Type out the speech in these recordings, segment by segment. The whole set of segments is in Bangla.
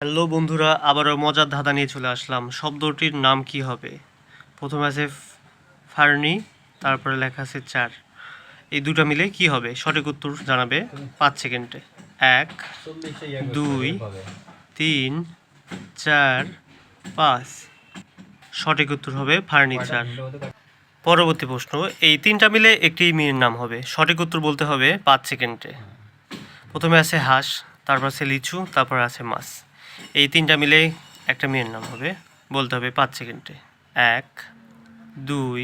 হ্যালো বন্ধুরা, আবারও মজার ধাঁধা নিয়ে চলে আসলাম। শব্দটির নাম কি হবে? প্রথমে আছে ফার্নি, তারপরে লেখা আছে চার। এই দুটো মিলে কি হবে? সঠিক উত্তর জানাবে পাঁচ সেকেন্ডে। এক, দুই, তিন, চার, পাঁচ। সঠিক উত্তর হবে ফার্নিচার পরবর্তী প্রশ্ন, এই তিনটা মিলে একটি মেয়ের নাম হবে। সঠিক উত্তর বলতে হবে পাঁচ সেকেন্ডে। প্রথমে আছে হাঁস, তারপর আছে লিচু, তারপর আছে মাছ। এই তিনটা মিলে একটা মেয়ের নাম হবে। বলতে হবে পাঁচ সেকেন্ডে। এক, দুই,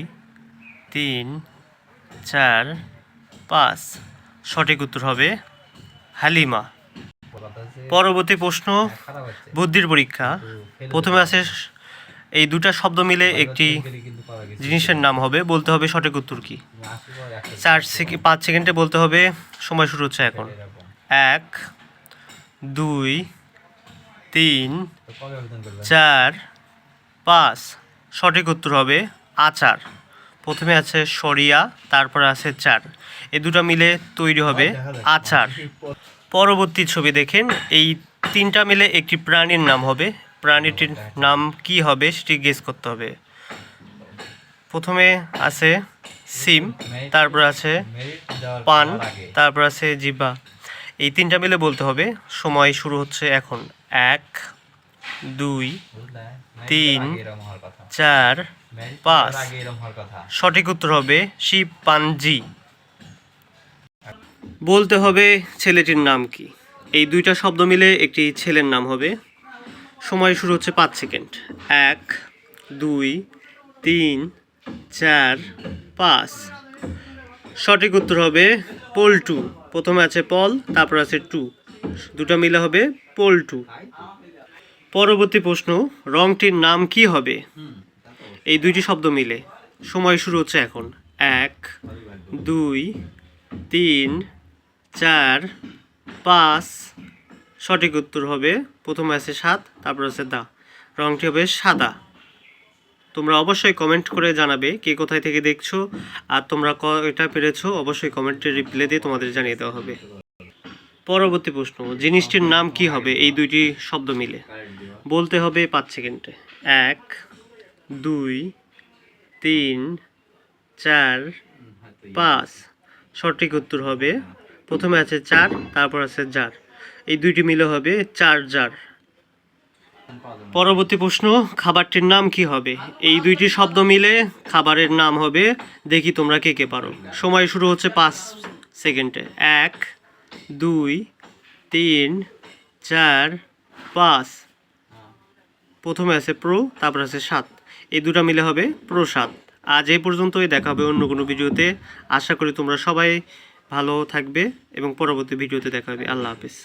তিন, চার, পাঁচ। সঠিক উত্তর হবে হালিমা। পরবর্তী প্রশ্ন, বুদ্ধির পরীক্ষা। প্রথমে আছে এই দুটা শব্দ মিলে একটি জিনিসের নাম হবে। বলতে হবে সঠিক উত্তর কি? চার সেকেন্ড পাঁচ সেকেন্ডে বলতে হবে সময় শুরু হচ্ছে এখন। এক, দুই তিন চার পাঁচ। সঠিক উত্তর হবে আচার। প্রথমে আছে সরিয়া তারপরে আছে চার। এই দুটো মিলে তৈরি হবে আচার। পরবর্তী ছবি দেখেন। এই তিনটা মিলে একটি প্রাণীর নাম হবে। প্রাণীটির নাম কি হবে সেটি গেস করতে হবে। প্রথমে আছে সিম তারপর আছে পান তারপর আছে জিবা এই তিনটা মিলে বলতে হবে। সময় শুরু হচ্ছে এখন। এক দুই তিন, চার পাঁচ। সঠিক উত্তর হবে শিবপাঞ্জি বলতে হবে ছেলেটির নাম কি? এই দুইটা শব্দ মিলে একটি ছেলের নাম হবে। সময় শুরু হচ্ছে পাঁচ সেকেন্ড। এক দুই তিন চার পাঁচ। সঠিক উত্তর হবে পল্টু। প্রথমে আছে পল তারপর আছে টু। দুটো মিলে হবে পল্টু। পরবর্তী প্রশ্ন, রংটির নাম কি হবে? এই দুইটি শব্দ মিলে। সময় শুরু হচ্ছে এখন। এক, দুই, তিন, চার, পাঁচ। সঠিক উত্তর হবে, প্রথমে আছে সাত, তারপর আছে দা। রংটি হবে সাদা। তোমরা অবশ্যই কমেন্ট করে জানাবে কে কোথায় থেকে দেখছ, আর তোমরা কয়টা পেরেছ, অবশ্যই কমেন্টে রিপ্লাই দিয়ে তোমাদের জানিয়ে দেওয়া হবে। পরবর্তী প্রশ্ন, জিনিসটির নাম কি হবে? এই দুইটি শব্দ মিলে। বলতে হবে পাঁচ সেকেন্ডে। এক, দুই, তিন, চার, পাঁচ। সঠিক উত্তর হবে, প্রথমে আছে চার, তারপর আছে জার। এই দুইটি মিলে হবে চার জার। পরবর্তী প্রশ্ন, খাবারটির নাম কি হবে? এই দুইটি শব্দ মিলে খাবারের নাম হবে, দেখি তোমরা কে কে পারো। সময় শুরু হচ্ছে পাঁচ সেকেন্ডে। এক দুই, তিন, চার, পাঁচ। প্রথমে আছে প্রো, তারপর আছে সাত। এই দুটা মিলে হবে প্রো প্রসাদ আজ এই পর্যন্তই, দেখা হবে অন্য কোনো ভিডিওতে। আশা করি তোমরা সবাই ভালো থাকবে এবং পরবর্তী ভিডিওতে দেখা হবে। আল্লাহ হাফিজ।